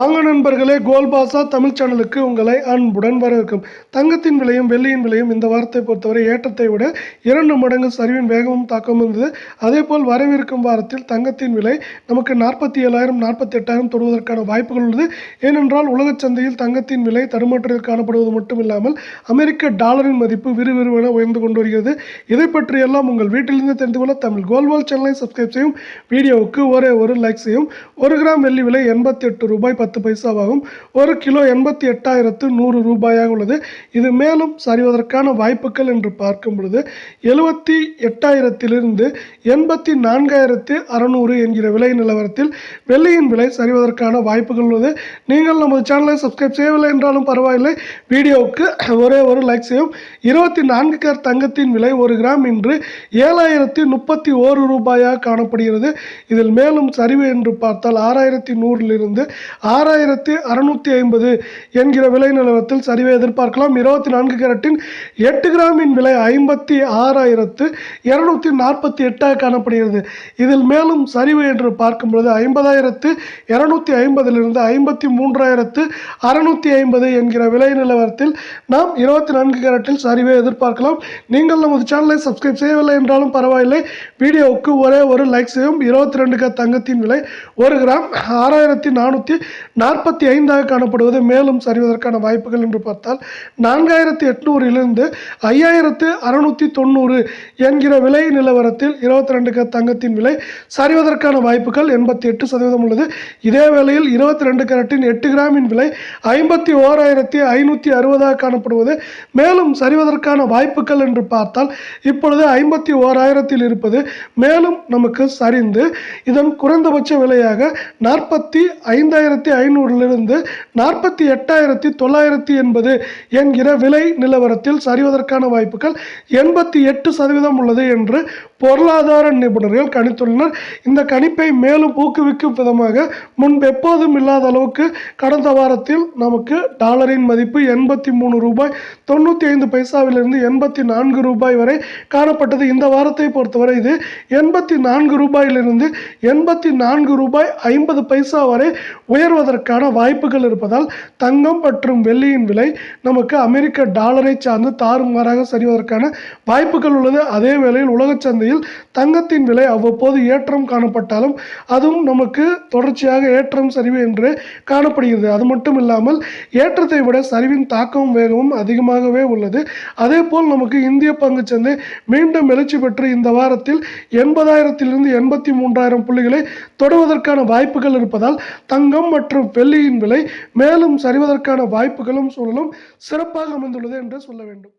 வாங்க நண்பர்களே கோல்பாசா தமிழ் சேனலுக்கு உங்களை அன்புடன் வரவேற்கும். தங்கத்தின் விலையும் வெள்ளியின் விலையும் இந்த வாரத்தை பொறுத்தவரை ஏற்றத்தை விட இரண்டு மடங்கு சரிவின் வேகமும் தாக்கமும் இருந்தது. அதேபோல் வரவிருக்கும் வாரத்தில் தங்கத்தின் விலை நமக்கு நாற்பத்தி ஏழாயிரம் நாற்பத்தி எட்டாயிரம் தொடுவதற்கான வாய்ப்புகள் உள்ளது. ஏனென்றால் உலகச் சந்தையில் தங்கத்தின் விலை தடுமாற்றத்தில் காணப்படுவது மட்டும் இல்லாமல் அமெரிக்க டாலரின் மதிப்பு விறுவிறுவென உயர்ந்து கொண்டு வருகிறது. இதை பற்றி எல்லாம் உங்கள் வீட்டிலிருந்து தெரிந்து கொள்ள தமிழ் கோல்வால் சேனலை சப்ஸ்கிரைப் செய்யும் வீடியோவுக்கு ஒரே ஒரு லைக் செய்யும். ஒரு கிராம் வெள்ளி விலை எண்பத்தி எட்டு ரூபாய் பத்து பைசாவாகும். ஒரு கிலோ எண்பத்தி எட்டாயிரத்து நூறு ரூபாயாக உள்ளது. இது மேலும் சரிவதற்கான வாய்ப்புகள் என்று பார்க்கும் பொழுது எழுபத்தி எட்டாயிரத்திலிருந்து எண்பத்தி நான்காயிரத்து அறநூறு என்கிற விலை நிலவரத்தில் வெள்ளியின் விலை சரிவதற்கான வாய்ப்புகள் உள்ளது. நீங்கள் நமது சேனலை சப்ஸ்கிரைப் செய்யவில்லை என்றாலும் பரவாயில்லை. வீடியோவுக்கு ஒரே ஒரு லைக் செய்யும். இருபத்தி நான்கு கேர் தங்கத்தின் விலை ஒரு கிராம் இன்று ஏழாயிரத்தி முப்பத்தி ஓரு ரூபாயாக காணப்படுகிறது. இதில் மேலும் சரிவு என்று பார்த்தால் ஆறாயிரத்தி நூறிலிருந்து ஆறாயிரத்தி அறுநூற்றி ஐம்பது என்கிற விலை நிலவரத்தில் சரிவை எதிர்பார்க்கலாம். இருபத்தி நான்கு கேரட்டின் எட்டு கிராமின் விலை ஐம்பத்தி ஆறாயிரத்து இரநூத்தி நாற்பத்தி எட்டாக காணப்படுகிறது. இதில் மேலும் சரிவு என்று பார்க்கும் பொழுது ஐம்பதாயிரத்து இரநூத்தி ஐம்பதிலிருந்து ஐம்பத்தி மூன்றாயிரத்து அறுநூத்தி ஐம்பது என்கிற விலை நிலவரத்தில் நாம் இருபத்தி நான்கு கேரட்டில் சரிவை எதிர்பார்க்கலாம். நீங்கள் நமது சேனலை சப்ஸ்கிரைப் செய்யவில்லை என்றாலும் பரவாயில்லை. வீடியோவுக்கு ஒரே ஒரு லைக் செய்யும் இருபத்தி ரெண்டு க தங்கத்தின் விலை ஒரு கிராம் ஆறாயிரத்தி நானூற்றி நாற்பத்தி ஐந்தாக காணப்படுவது மேலும் சரிவதற்கான வாய்ப்புகள் என்று பார்த்தால் நான்காயிரத்தி எட்நூறிலிருந்து ஐயாயிரத்து அறுநூற்றி தொண்ணூறு என்கிற விலை நிலவரத்தில் இருபத்தி ரெண்டு க தங்கத்தின் விலை சரிவதற்கான வாய்ப்புகள் எண்பத்தி எட்டு சதவீதம் உள்ளது. இதே வேளையில் இருபத்தி ரெண்டு கரட்டின் எட்டு கிராமின் விலை ஐம்பத்தி ஓராயிரத்தி ஐநூற்றி அறுபதாக காணப்படுவது மேலும் சரிவதற்கான வாய்ப்புகள் என்று பார்த்தால் இப்பொழுது ஐம்பத்தி ஓராயிரத்தில் இருப்பது மேலும் நமக்கு சரிந்து இதன் குறைந்தபட்ச விலையாக நாற்பத்தி ஐந்தாயிரத்தி ஐநூறிலிருந்து நாற்பத்தி எட்டாயிரத்தி தொள்ளாயிரத்தி எண்பது என்கிற விலை நிலவரத்தில் சரிவதற்கான வாய்ப்புகள் எண்பத்தி எட்டு சதவீதம் உள்ளது என்று பொருளாதார நிபுணர்கள் கணித்துள்ளனர். இந்த கணிப்பை மேலும் ஊக்குவிக்கும் விதமாக முன்பு எப்போதும் இல்லாத அளவுக்கு கடந்த வாரத்தில் நமக்கு டாலரின் மதிப்பு எண்பத்தி மூணு ரூபாய் தொண்ணூற்றி ஐந்து பைசாவிலிருந்து எண்பத்தி நான்கு ரூபாய் வரை காணப்பட்டது. இந்த வாரத்தை பொறுத்தவரை இது எண்பத்தி நான்கு ரூபாயிலிருந்து எண்பத்தி நான்கு ரூபாய் ஐம்பது பைசா வரை உயர்வதற்கான வாய்ப்புகள் இருப்பதால் தங்கம் மற்றும் வெள்ளியின் விலை நமக்கு அமெரிக்க டாலரை சார்ந்து தாறுமாறாக சரிவதற்கான வாய்ப்புகள் உள்ளது. அதே வேளையில் உலகச் சந்தையில் தங்கத்தின் விலை அவ்வப்போது ஏற்றம் காணப்பட்டாலும் அதுவும் நமக்கு தொடர்ச்சியாக ஏற்றம் சரிவு என்று காணப்படுகிறது. அது மட்டும் இல்லாமல் ஏற்றத்தை விட சரிவின் தாக்கமும் வேகமும் அதிகமாகவே உள்ளது. அதே போல் நமக்கு இந்திய பங்குச்சந்தை மீண்டும் எழுச்சி பெற்று இந்த வாரத்தில் எண்பதாயிரத்திலிருந்து எண்பத்தி மூன்றாயிரம் புள்ளிகளை தொடுவதற்கான வாய்ப்புகள் இருப்பதால் தங்கம் மற்றும் மற்றும் வெள்ளியின் விலை மேலும் சரிவதற்கான வாய்ப்புகளும் சூழலும் சிறப்பாக அமைந்துள்ளது என்று சொல்ல வேண்டும்.